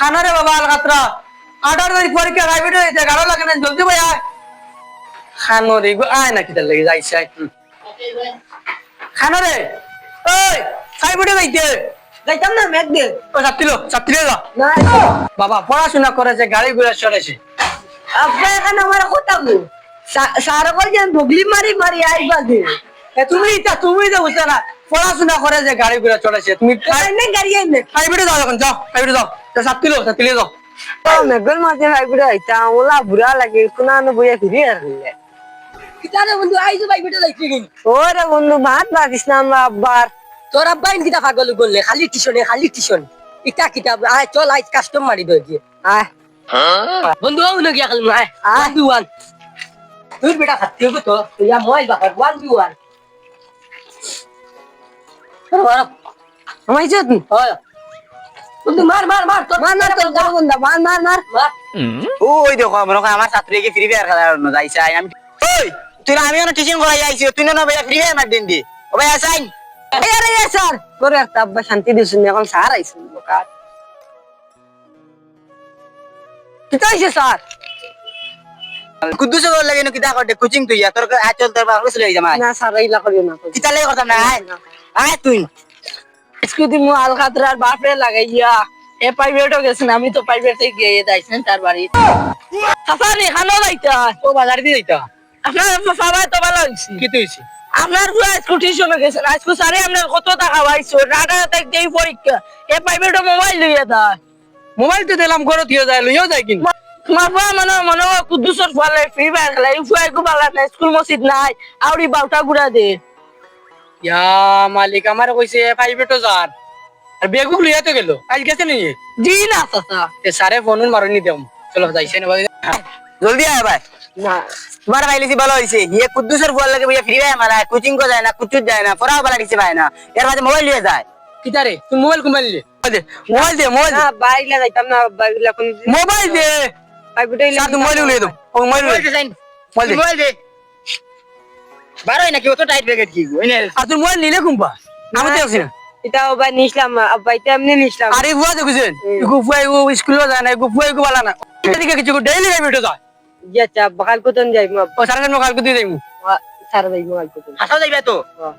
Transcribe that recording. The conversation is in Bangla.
খানা রে বাবা আলকাতরা আঠারো তারিখ পরীক্ষা প্রাইভেট হয়েছে গাড়ো লাগে না জলদি ভাই আয় খানো রে গো আয় না কিতার লেগে যাইছে আয়। খানো রে ওই প্রাইভেটে যাইতে যাইতাম না মেঘ দে ও ছাত্রীলো ছাত্রীলো যা বাবা পড়াশোনা করেছে গাড়ি ঘোড়া চড়েছে আপনি এখানে আমার কথা গো সারা কল যেন বগলি মারি মারি আইবা দে তুমি ইতা তুমি তো বুঝতে না পড়াশোনা করে যে গাড়ি ঘোড়া চড়েছে তুমি গাড়ি আইনে প্রাইভেটে যাও এখন যাও প্রাইভেটে যাও ছাত্রীলো ছাত্রীলো যাও মেঘল মাঝে ভাইবিটা আইতাম ওলা বুড়া লাগে কোনা নো বইয়া ফিরে আসলে কিতারে বন্ধু আইজো ভাই বেটা যাইছি কিন ওরে বন্ধু ভাত বাকিস না আমরা আব্বার তোর আব্বা ইন কিতা পাগল করলে খালি টিউশনে খালি টিউশন ইটা কিতাব আয় চল আইজ কাস্টম মারি দই দিয়ে আয় বন্ধু ও নগিয়া খালি আয় আয়। বি ওয়ান তুই বেটা খাতি হবে তো। ইয়া মোবাইল বাকার ওয়ান বি ওয়ান আমার ইজ্জত হয়। বন্ধু মার মার মার তোর মার মার তোর গাল বন্ধা মার মার মার। মার। ওই দেখো মনে হয় আমার ছাত্রীকে ফ্রি ফায়ার খেলার যাইছে আমি ওই তুই আমি না টিচিং করাই আইছি তুই না ভাই ফ্রি ফায়ার মার দিন দি। ও ভাই আসাইন আরে স্যার তোর একটা আব্বা শান্তি দিছুন এখন স্যার আইছুন বোকার কিতা হইছে স্যার? কুদ্দুস কর লাগে কিতা করতে কোচিং তুই তোর আজ চল তোর বাবা চলে যাই না স্যার এইলা করিও না কিতা লাগে করতাম না আয় আয় তুই। স্কুটি মু আলকাতরার বাপরে লাগাইয়া এ প্রাইভেটও গেছেন আমি তো প্রাইভেটে গিয়ে যাইছেন তার বাড়ি। সাফারি খানো যাইতা। ও বাজার দিয়ে যাইতা? আপনার সবাই তো ভালো হইছে। কি তুইছি আপনার পুরো স্কুটি শুনে গেছেন আজকে স্যারে আপনার কত টাকা পাইছো? রাটা থেকে এই পরীক্ষা। এ প্রাইভেটে মোবাইল লইয়া দা মোবাইল তো দিলাম ঘরে দিয়ে যায় লইও যায় কিন্তু। মাফা মনে মনে কুদ্দুসর ফলে ফ্রি ফায়ার খেলা। এই ফুয়াই গু বালা না স্কুল মসজিদ নাই। আউরি বাউটা গুড়া দে। ইয়া মালিক আমার কইছে প্রাইভেটও যার আর বেগু লইয়া তো গেল। আজ গেছে নি জি না চাচা। তে সারে ফোন মারনি দেম চলো যাইছে না বাকি জলদি আয় ভাই না। তোমার ভাইলেছি ভালো হয়েছে ইয়ে কুদ্দুসের বল লাগে ভাইয়া ফ্রি ফায়ার মারা কোচিং কো যায় না কুচুত যায় না পড়াও ভালো দিছে ভাই না। এর মাঝে মোবাইল নিয়ে যায়। কিতারে তুই মোবাইল কুমাইল দে দে মোবাইল দে মোবাইল না বাইরে যাইতাম না বাইরে কোন মোবাইল দে। স্যার তুই মোবাইল লইয়ে দাও মোবাইল মোবাইল মোবাইল দে। মোবাইল দে। বারোই নাকি অত টাইট ব্যাগেট কি ওইনে আর তুই মোবাইল নিলে কুম্পা আমি তো আছি। না এটা আবার নিছিলাম আব্বা এটা এমনি নিছিলাম। আরে বুয়া দেখুছেন? ইগু ফুয়া ইগু স্কুলে যায় না ইগু ফুয়া ইগু বালা না এদিকে কিছু ডেইলি প্রাইভেটও যায়। ইয়া চা বাকাল কোতন যাই মা ও সারা দিন কালকে দিয়ে যাইমু। সারা যাই মোবাইল কোতন হাসাও যাইবা তো? হ্যাঁ।